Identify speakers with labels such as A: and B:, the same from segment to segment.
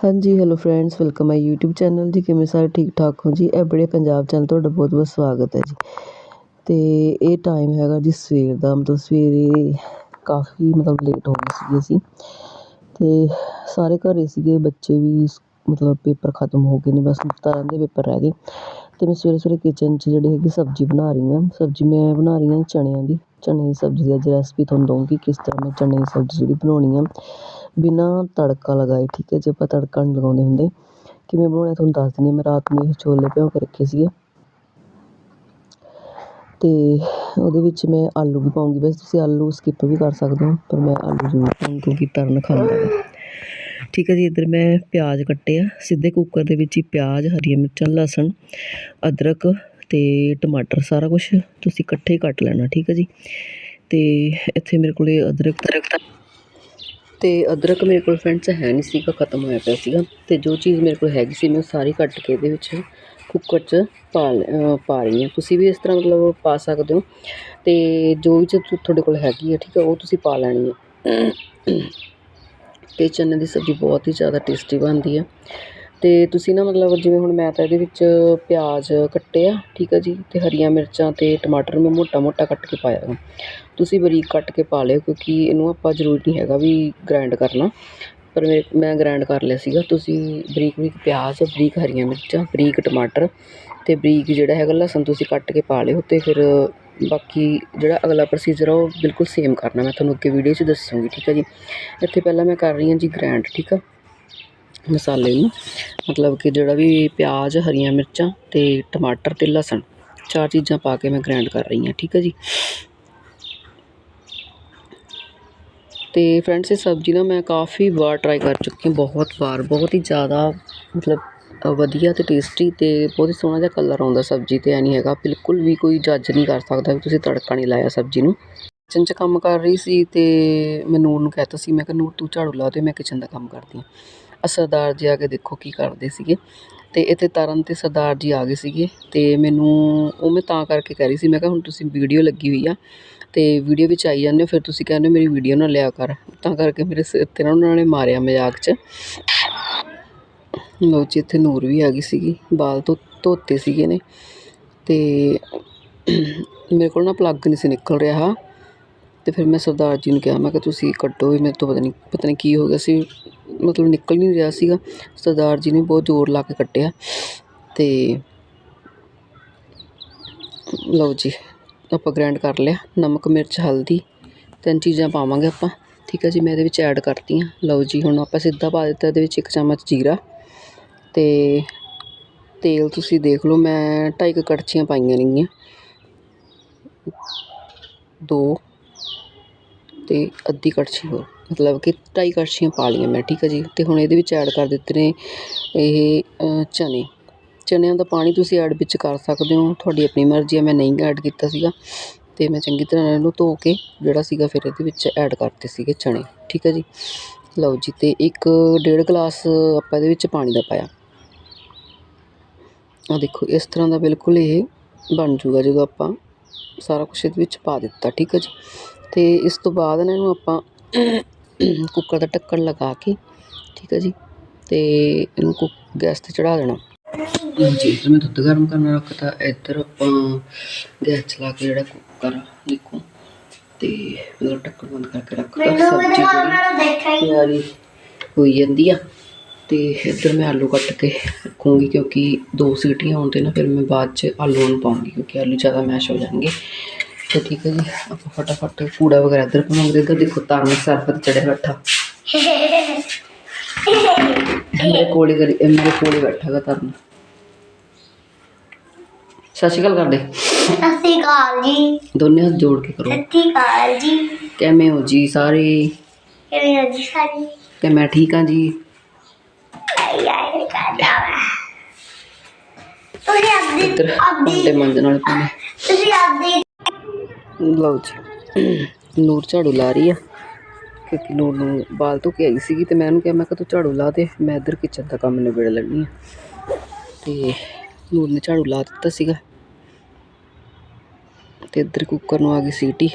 A: ਹਾਂਜੀ hello friends welcome my YouTube channel ਜੀ। ਕਿਵੇਂ ਸਾਰੇ ਠੀਕ ਠਾਕ ਹੋ ਜੀ? ਐਵਰੀਡੇ ਪੰਜਾਬ ਚੈਨਲ ਤੁਹਾਡਾ ਬਹੁਤ ਬਹੁਤ ਸਵਾਗਤ ਹੈ ਜੀ। ਤੇ ਇਹ ਟਾਈਮ ਹੈਗਾ ਜੀ ਸਵੇਰ ਦਾ, ਮਤਲਬ ਸਵੇਰੇ ਕਾਫੀ ਮਤਲਬ ਲੇਟ ਹੋ ਗਏ ਸੀਗੇ ਅਸੀਂ। ਤੇ ਸਾਰੇ ਘਰੇ ਸੀਗੇ, ਬੱਚੇ ਵੀ ਮਤਲਬ ਪੇਪਰ ਖਤਮ ਹੋ ਗਏ ਨੇ, ਬਸ ਮੁਫ਼ਤਾਰਾਂ ਦੇ ਪੇਪਰ ਰਹਿ ਗਏ। ਤੇ ਮੈਂ ਸਵੇਰੇ ਸਵੇਰੇ ਕਿਚਨ 'ਚ ਜਿਹੜੀ ਹੈਗੀ ਸਬਜ਼ੀ ਬਣਾ ਰਹੀ ਹਾਂ। ਸਬਜ਼ੀ ਮੈਂ ਬਣਾ ਰਹੀ ਹਾਂ ਚਣਿਆਂ ਦੀ। ਚਨੇ ਦੀ ਸਬਜ਼ੀ ਦੀ ਅੱਜ ਰੈਸਪੀ ਤੁਹਾਨੂੰ ਦਊਂਗੀ, ਕਿਸ ਤਰ੍ਹਾਂ ਮੈਂ ਚਨੇ ਦੀ ਸਬਜ਼ੀ ਜਿਹੜੀ ਬਣਾਉਣੀ ਆ। ਬਿਨਾਂ ਤੜਕਾ ਲਗਾਏ, ਠੀਕ ਹੈ, ਜੇ ਆਪਾਂ ਤੜਕਾ ਨਹੀਂ ਲਗਾਉਂਦੇ ਹੁੰਦੇ, ਕਿਵੇਂ ਬਣਾਉਣਾ ਤੁਹਾਨੂੰ ਦੱਸ ਦਿੰਦੀ ਹਾਂ, ਮੈਂ ਰਾਤ ਨੂੰ ਇਹ ਛੋਲੇ ਭਿਓ ਕੇ ਰੱਖੇ ਸੀਗੇ। ਅਤੇ ਉਹਦੇ ਵਿੱਚ ਮੈਂ ਆਲੂ ਵੀ ਪਾਉਂਗੀ ਵੈਸੇ ਤੁਸੀਂ ਆਲੂ ਸਕਿੱਪ ਵੀ ਕਰ ਸਕਦੇ ਹੋ, ਪਰ ਮੈਂ ਆਲੂ ਜ਼ਰੂਰ ਪਾਉਂਗੀ ਕਿਉਂਕਿ ਤਰਨ ਖਾਂਦਾ ਹੈ। ਠੀਕ ਹੈ ਜੀ, ਇੱਧਰ ਮੈਂ ਪਿਆਜ਼ ਕੱਟੇ ਆ, ਸਿੱਧੇ ਕੁੱਕਰ ਦੇ ਵਿੱਚ ਹੀ ਪਿਆਜ਼, ਹਰੀਆਂ ਮਿਰਚਾਂ, ਲਸਣ, ਅਦਰਕ ਅਤੇ ਟਮਾਟਰ, ਸਾਰਾ ਕੁਛ ਤੁਸੀਂ ਇਕੱਠੇ ਹੀ ਕੱਟ ਲੈਣਾ, ਠੀਕ ਹੈ ਜੀ। ਅਤੇ ਇੱਥੇ ਮੇਰੇ ਕੋਲ ਅਦਰਕ ਅਤੇ ਅਦਰਕ ਮੇਰੇ ਕੋਲ ਫਰੈਂਡਸ ਹੈ ਨਹੀਂ ਸੀਗਾ, ਖਤਮ ਹੋਇਆ ਪਿਆ ਸੀਗਾ ਅਤੇ ਜੋ ਚੀਜ਼ ਮੇਰੇ ਕੋਲ ਹੈਗੀ ਸੀ ਮੈਂ ਉਹ ਸਾਰੀ ਕੱਟ ਕੇ ਇਹਦੇ ਵਿੱਚ ਕੁੱਕਰ 'ਚ ਪਾ ਲ- ਪਾ ਰਹੀ ਹਾਂ। ਤੁਸੀਂ ਵੀ ਇਸ ਤਰ੍ਹਾਂ ਮਤਲਬ ਪਾ ਸਕਦੇ ਹੋ ਅਤੇ ਜੋ ਵੀ ਚੀਜ਼ ਤੁਹਾਡੇ ਕੋਲ ਹੈਗੀ ਹੈ, ਠੀਕ ਹੈ, ਉਹ ਤੁਸੀਂ ਪਾ ਲੈਣੀ ਹੈ। ਅਤੇ ਚਨੇ ਦੀ ਸਬਜ਼ੀ ਬਹੁਤ ਹੀ ਜ਼ਿਆਦਾ ਟੇਸਟੀ ਬਣਦੀ ਹੈ। ਅਤੇ ਤੁਸੀਂ ਨਾ ਮਤਲਬ ਜਿਵੇਂ ਹੁਣ ਮੈਂ ਤਾਂ ਇਹਦੇ ਵਿੱਚ ਪਿਆਜ਼ ਕੱਟੇ ਆ, ਠੀਕ ਹੈ ਜੀ ਅਤੇ ਹਰੀਆਂ ਮਿਰਚਾਂ ਅਤੇ ਟਮਾਟਰ ਮੈਂ ਮੋਟਾ ਮੋਟਾ ਕੱਟ ਕੇ ਪਾਇਆ ਵਾ। ਤੁਸੀਂ ਬਰੀਕ ਕੱਟ ਕੇ ਪਾ ਲਿਓ ਕਿਉਂਕਿ ਇਹਨੂੰ ਆਪਾਂ ਜ਼ਰੂਰੀ ਨਹੀਂ ਹੈਗਾ ਵੀ ਗ੍ਰਾਇੰਡ ਕਰਨਾ। ਪਰ ਮੇ ਮੈਂ ਗ੍ਰਾਇੰਡ ਕਰ ਲਿਆ ਸੀਗਾ, ਤੁਸੀਂ ਬਰੀਕ ਬਰੀਕ ਪਿਆਜ਼, ਬਰੀਕ ਹਰੀਆਂ ਮਿਰਚਾਂ, ਬਰੀਕ ਟਮਾਟਰ ਅਤੇ ਬਰੀਕ ਜਿਹੜਾ ਹੈਗਾ ਲਸਣ ਤੁਸੀਂ ਕੱਟ ਕੇ ਪਾ ਲਿਓ ਅਤੇ ਫਿਰ ਬਾਕੀ ਜਿਹੜਾ ਅਗਲਾ ਪ੍ਰੋਸੀਜਰ ਆ ਉਹ ਬਿਲਕੁਲ ਸੇਮ ਕਰਨਾ। ਮੈਂ ਤੁਹਾਨੂੰ ਅੱਗੇ ਵੀਡੀਓ 'ਚ ਦੱਸੂੰਗੀ, ਠੀਕ ਹੈ ਜੀ। ਇੱਥੇ ਪਹਿਲਾਂ ਮੈਂ ਕਰ ਰਹੀ ਹਾਂ ਜੀ ਗ੍ਰਾਇੰਡ ਠੀਕ ਆ? ਮਸਾਲੇ ਨੂੰ, ਮਤਲਬ ਕਿ ਜਿਹੜਾ ਵੀ ਪਿਆਜ਼, ਹਰੀਆਂ ਮਿਰਚਾਂ ਅਤੇ ਟਮਾਟਰ ਅਤੇ ਲਸਣ, ਚਾਰ ਚੀਜ਼ਾਂ ਪਾ ਕੇ ਮੈਂ ਗ੍ਰਾਇੰਡ ਕਰ ਰਹੀ ਹਾਂ, ਠੀਕ ਹੈ ਜੀ। ਅਤੇ ਫਰੈਂਡਸ ਇਹ ਸਬਜ਼ੀ ਨਾ ਮੈਂ ਕਾਫੀ ਵਾਰ ਟਰਾਈ ਕਰ ਚੁੱਕੀ ਹਾਂ, ਬਹੁਤ ਵਾਰ, ਬਹੁਤ ਹੀ ਜ਼ਿਆਦਾ, ਮਤਲਬ, ਵਧੀਆ ਅਤੇ ਟੇਸਟੀ ਅਤੇ ਬਹੁਤ ਹੀ ਸੋਹਣਾ ਜਿਹਾ ਕਲਰ ਆਉਂਦਾ ਸਬਜ਼ੀ 'ਤੇ, ਐਂ ਨਹੀਂ ਹੈਗਾ, ਬਿਲਕੁਲ ਵੀ ਕੋਈ ਜੱਜ ਨਹੀਂ ਕਰ ਸਕਦਾ ਵੀ ਤੁਸੀਂ ਤੜਕਾ ਨਹੀਂ ਲਾਇਆ ਸਬਜ਼ੀ ਨੂੰ। ਕਿਚਨ 'ਚ ਕੰਮ ਕਰ ਰਹੀ ਸੀ ਅਤੇ ਮੈਂ ਨੂਰ ਨੂੰ ਕਹਿਤਾ ਸੀ, ਮੈਂ ਕਿਹਾ ਨੂਰ ਤੂੰ ਝਾੜੂ ਲਾ ਦੇ ਮੈਂ ਕਿਚਨ ਦਾ ਕੰਮ ਕਰਦੀ ਹਾਂ। ਆਹ ਸਰਦਾਰ ਜੀ ਆ ਕੇ ਦੇਖੋ ਕੀ ਕਰਦੇ ਸੀਗੇ। ਅਤੇ ਇੱਥੇ ਤਰਨ 'ਤੇ ਸਰਦਾਰ ਜੀ ਆ ਗਏ ਸੀਗੇ ਅਤੇ ਮੈਨੂੰ ਉਹ ਮੈਂ ਤਾਂ ਕਰਕੇ ਕਹਿ ਰਹੀ ਸੀ, ਮੈਂ ਕਿਹਾ ਹੁਣ ਤੁਸੀਂ ਵੀਡੀਓ ਲੱਗੀ ਹੋਈ ਆ ਅਤੇ ਵੀਡੀਓ ਵਿੱਚ ਆਈ ਜਾਂਦੇ ਹੋ, ਫਿਰ ਤੁਸੀਂ ਕਹਿੰਦੇ ਹੋ ਮੇਰੀ ਵੀਡੀਓ ਨਾ ਲਿਆ ਕਰ। ਤਾਂ ਕਰਕੇ ਮੇਰੇ ਸਿਰ 'ਤੇ ਨਾ ਉਹਨਾਂ ਨੇ ਮਾਰਿਆ ਮਜ਼ਾਕ 'ਚ। ਲਓ ਜੀ, ਇੱਥੇ ਨੂਰ ਵੀ ਆ ਗਈ ਸੀਗੀ, ਬਾਲ ਧੋ, ਧੋਤੇ ਸੀਗੇ ਨੇ। ਅਤੇ ਮੇਰੇ ਕੋਲ ਨਾ ਪਲੱਗ ਨਹੀਂ ਸੀ ਨਿਕਲ ਰਿਹਾ। ਅਤੇ ਫਿਰ ਮੈਂ ਸਰਦਾਰ ਜੀ ਨੂੰ ਕਿਹਾ, ਮੈਂ ਕਿਹਾ ਤੁਸੀਂ ਕੱਢੋ ਵੀ ਮੇਰੇ ਤੋਂ ਪਤਾ ਨਹੀਂ ਪਤਾ ਨਹੀਂ ਕੀ ਹੋ ਗਿਆ ਸੀ, ਮਤਲਬ ਨਿਕਲ ਨਹੀਂ ਰਿਹਾ ਸੀਗਾ। ਸਰਦਾਰ ਜੀ ਨੇ ਬਹੁਤ ਜ਼ੋਰ ਲਾ ਕੇ ਕੱਟਿਆ ਅਤੇ ਲਓ ਜੀ, ਆਪਾਂ ਗ੍ਰਾਈਂਡ ਕਰ ਲਿਆ, ਨਮਕ, ਮਿਰਚ, ਹਲਦੀ, ਤਿੰਨ ਚੀਜ਼ਾਂ ਪਾਵਾਂਗੇ ਆਪਾਂ, ਠੀਕ ਹੈ ਜੀ, ਮੈਂ ਇਹਦੇ ਵਿੱਚ ਐਡ ਕਰਤੀਆਂ। ਲਓ ਜੀ, ਹੁਣ ਆਪਾਂ ਸਿੱਧਾ ਪਾ ਦਿੱਤਾ, ਇਹਦੇ ਵਿੱਚ ਇੱਕ ਚਮਚ ਜੀਰਾ ਅਤੇ ਤੇਲ ਤੁਸੀਂ ਦੇਖ ਲਓ, ਮੈਂ ਢਾਈ ਕੁ ਕੜਛੀਆਂ ਪਾਈਆਂ ਨੇਗੀਆਂ। ਦੋ ਅਤੇ ਅੱਧੀ ਕੜਛੀ ਹੋਰ ਮਤਲਬ ਕਿ ਢਾਈ ਕੜਛੀਆਂ ਪਾ ਲਈਆਂ ਮੈਂ ਠੀਕ ਹੈ ਜੀ? ਅਤੇ ਹੁਣ ਇਹਦੇ ਵਿੱਚ ਐਡ ਕਰ ਦਿੱਤੇ ਨੇ ਇਹ ਅ, ਚਨੇ। ਚਨਿਆਂ ਦਾ ਪਾਣੀ ਤੁਸੀਂ ਐਡ ਵਿੱਚ ਕਰ ਸਕਦੇ ਹੋ ਤੁਹਾਡੀ ਆਪਣੀ ਮਰਜ਼ੀ ਹੈ ਮੈਂ ਨਹੀਂ ਐਡ ਕੀਤਾ ਸੀਗਾ। ਅਤੇ ਮੈਂ ਚੰਗੀ ਤਰ੍ਹਾਂ ਇਹਨੂੰ ਧੋ ਕੇ ਜਿਹੜਾ ਸੀਗਾ ਫਿਰ ਇਹਦੇ ਵਿੱਚ ਐਡ ਕਰਤੇ ਸੀਗੇ ਚਨੇ ਠੀਕ ਹੈ ਜੀ? ਲਓ ਜੀ ਅਤੇ ਇੱਕ ਡੇਢ ਗਲਾਸ ਆਪਾਂ ਇਹਦੇ ਵਿੱਚ ਪਾਣੀ ਦਾ ਪਾਇਆ। ਆ ਦੇਖੋ ਇਸ ਤਰ੍ਹਾਂ ਦਾ ਬਿਲਕੁਲ ਇਹ ਬਣ ਜੂਗਾ ਜਦੋਂ ਆਪਾਂ ਸਾਰਾ ਕੁਛ ਇਹਦੇ ਵਿੱਚ ਪਾ ਦਿੱਤਾ ਠੀਕ ਹੈ ਜੀ? ਅਤੇ ਇਸ ਤੋਂ ਬਾਅਦ ਨਾ ਇਹਨੂੰ ਆਪਾਂ ਕੁੱਕਰ ਦਾ ਢੱਕਣ ਲਗਾ ਕੇ ਠੀਕ ਹੈ ਜੀ ਅਤੇ ਇਹਨੂੰ ਕੁ ਗੈਸ 'ਤੇ ਚੜ੍ਹਾ ਦੇਣਾ। ਹਾਂਜੀ ਇੱਧਰ ਮੈਂ ਦੁੱਧ ਗਰਮ ਕਰਨਾ ਰੱਖਤਾ ਇੱਧਰ ਆਪਾਂ ਗੈਸ ਚਲਾ ਕੇ ਜਿਹੜਾ ਕੁੱਕਰ ਦੇਖੋ ਅਤੇ ਉਹਦਾ ਢੱਕਣ ਬੰਦ ਕਰਕੇ ਰੱਖਤਾ ਸਬਜ਼ੀ ਜਿਹੜੀ ਤਿਆਰੀ ਹੋਈ ਜਾਂਦੀ ਆ ਅਤੇ ਇੱਧਰ ਮੈਂ ਆਲੂ ਕੱਟ ਕੇ ਰੱਖੂੰਗੀ ਕਿਉਂਕਿ ਦੋ ਸੀਟੀਆਂ ਆਉਣ 'ਤੇ ਨਾ ਫਿਰ ਮੈਂ ਬਾਅਦ 'ਚ ਆਲੂਆਂ ਨੂੰ ਪਾਉਂਗੀ ਕਿਉਂਕਿ ਆਲੂ ਜ਼ਿਆਦਾ ਮੈਸ਼ ਹੋ ਜਾਣਗੇ। ਤੇ ਠੀਕ ਹੈ ਜੀ। ਆਪਾਂ ਫਟਾਫਟ ਕੂੜਾ ਵਗੈਰਾ ਇੱਧਰ ਪਾਵਾਂਗੇ ਇੱਧਰ ਦੇਖੋ ਤਾਰਨ ਸਰਫ ਤੇ ਚੜਿਆ ਬੈਠਾ। ਮੇਰੇ ਕੋਲ ਹੀ ਕਰੀ ਇਹ ਮੇਰੇ ਕੋਲ ਹੀ ਬੈਠਾ ਗਾ ਤਰਨ ਸਤਿ ਸ਼੍ਰੀ ਅਕਾਲ ਕਰਦੇ।
B: ਸਤਿ ਸ਼੍ਰੀ ਅਕਾਲ ਜੀ।
A: ਦੋਨੇ ਹੱਥ ਜੋੜ ਕੇ ਕਰੋ।
B: ਸਤਿ ਸ਼੍ਰੀ ਅਕਾਲ ਜੀ।
A: ਕਿਵੇਂ ਹੋ ਜੀ ਸਾਰੇ?
B: ਕਿਵੇਂ ਹੋ ਜੀ ਸਾਰੀ?
A: ਤੇ ਮੈਂ ਠੀਕ ਹਾਂ ਜੀ।
B: ਤੁਸੀਂ ਆਪਦੀ ਆਪਦੀ
A: ਮਾਂਜਣ ਵਾਲੇ ਨੇ
B: ਤੁਸੀਂ ਆਪਦੀ
A: ਲਓ ਜੀ। ਨੂਰ ਝਾੜੂ ਲਾ ਰਹੀ ਆ। ਕਿਉਂਕਿ ਨੂਰ ਨੂੰ ਬਾਲ ਧੋ ਕੇ ਆਈ ਸੀਗੀ ਤੇ ਮੈਂ ਉਹਨੂੰ ਕਿਹਾ, ਮੈਂ ਕਿਹਾ ਤੂੰ ਝਾੜੂ ਲਾ ਦੇ, ਮੈਂ ਇੱਧਰ ਕਿਚਨ ਦਾ ਕੰਮ ਨਿਬੇੜ ਲੈਣੀ ਆ। ਤੇ ਨੂਰ ਨੇ ਝਾੜੂ ਲਾ ਦਿੱਤਾ ਸੀਗਾ। ਤੇ ਇੱਧਰ ਕੁੱਕਰ ਨੂੰ ਆ ਗਈ ਸੀਟੀ।